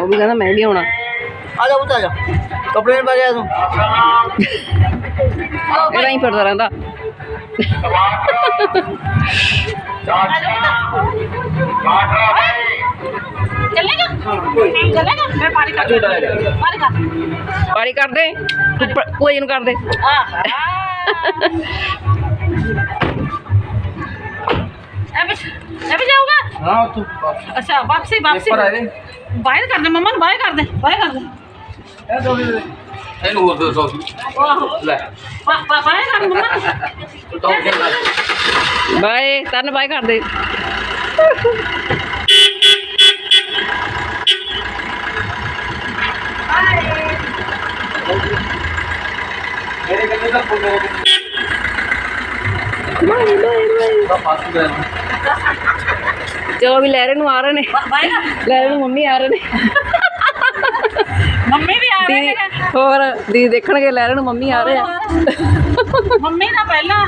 A: ਉਹ ਵੀ ਕਹਿੰਦਾ ਮੈਂ ਵੀ ਆਉਣਾ।
D: ਆ ਜਾ ਉੱਤਾ ਜਾ। ਕੱਪੜੇ ਨੇ ਬਾਜਿਆ ਤੂੰ।
A: ਇਹਦਾ ਹੀ ਫਿਰਦਾ ਰਹਿੰਦਾ। ਪਾਰੀ ਕਰ ਦੇ ਕੋਈ ਨੂੰ ਕਰ ਦੇ
C: ਇਹ ਵੀ ਇਹ ਵੀ ਜਾਊਗਾ
E: ਹਾਂ ਤੂੰ
C: ਅੱਛਾ ਵਾਪਸੀ ਵਾਪਸੀ
E: ਪੇਪਰ ਆਏ
C: ਬਾਹਰ ਕਰ ਦੇ ਮੰਮਾ ਨੂੰ ਬਾਹਰ ਕਰ ਦੇ ਬਾਹਰ ਕਰ ਦੇ
E: ਇਹ ਦੋ ਦੇ ਇਹਨੂੰ ਹੋਰ ਦੋ ਸੌ
C: ਆਹੋ
E: ਲੈ
C: ਬਾ- ਬਾਹਰ ਕਰ ਮੰਮਾ
E: ਤੋ ਕੇ
A: ਬਾਏ ਤਨ ਬਾਏ ਕਰ ਦੇ
E: ਮੇਰੇ ਕਿੰਨੇ ਦਾ ਫੋਨ ਮੇਰੇ ਬਾਏ ਬਾਏ ਪਾਸ ਗਿਆ
A: ਚਲੋ ਵੀ ਲਹਿਰੇ ਨੂੰ ਆ ਰਹੇ ਨੇ
C: ਕਰ
A: ਲਹਿਰੇ ਨੂੰ ਮੰਮੀ ਆ ਰਹੇ ਨੇ
C: ਮੰਮੀ ਵੀ ਆ ਰਹੀ
A: ਦੀਦੀ
C: ਹੈ
A: ਹੋਰ ਦੀਦੀ ਦੇਖਣਗੇ ਲਹਿਰੇ ਨੂੰ ਮੰਮੀ ਆ ਰਹੇ ਆ।
C: ਮੰਮੀ ਨਾ ਪਹਿਲਾਂ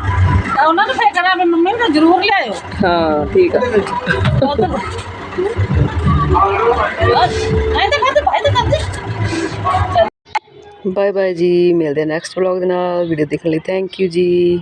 C: ਉਹਨਾਂ ਨੂੰ ਫੇਰ ਕਰਾਂ ਵੀ ਮੰਮੀ ਨੂੰ ਜ਼ਰੂਰ ਲਿਆਇਓ।
A: ਹਾਂ ਠੀਕ ਆ।
C: ਕਰਦੇ ਕਰਦੇ
A: ਬਾਏ ਬਾਏ ਜੀ ਮਿਲਦੇ ਆ ਨੈਕਸਟ ਵਲੌਗ ਦੇ ਨਾਲ। ਵੀਡੀਓ ਦੇਖਣ ਲਈ ਥੈਂਕ ਯੂ ਜੀ।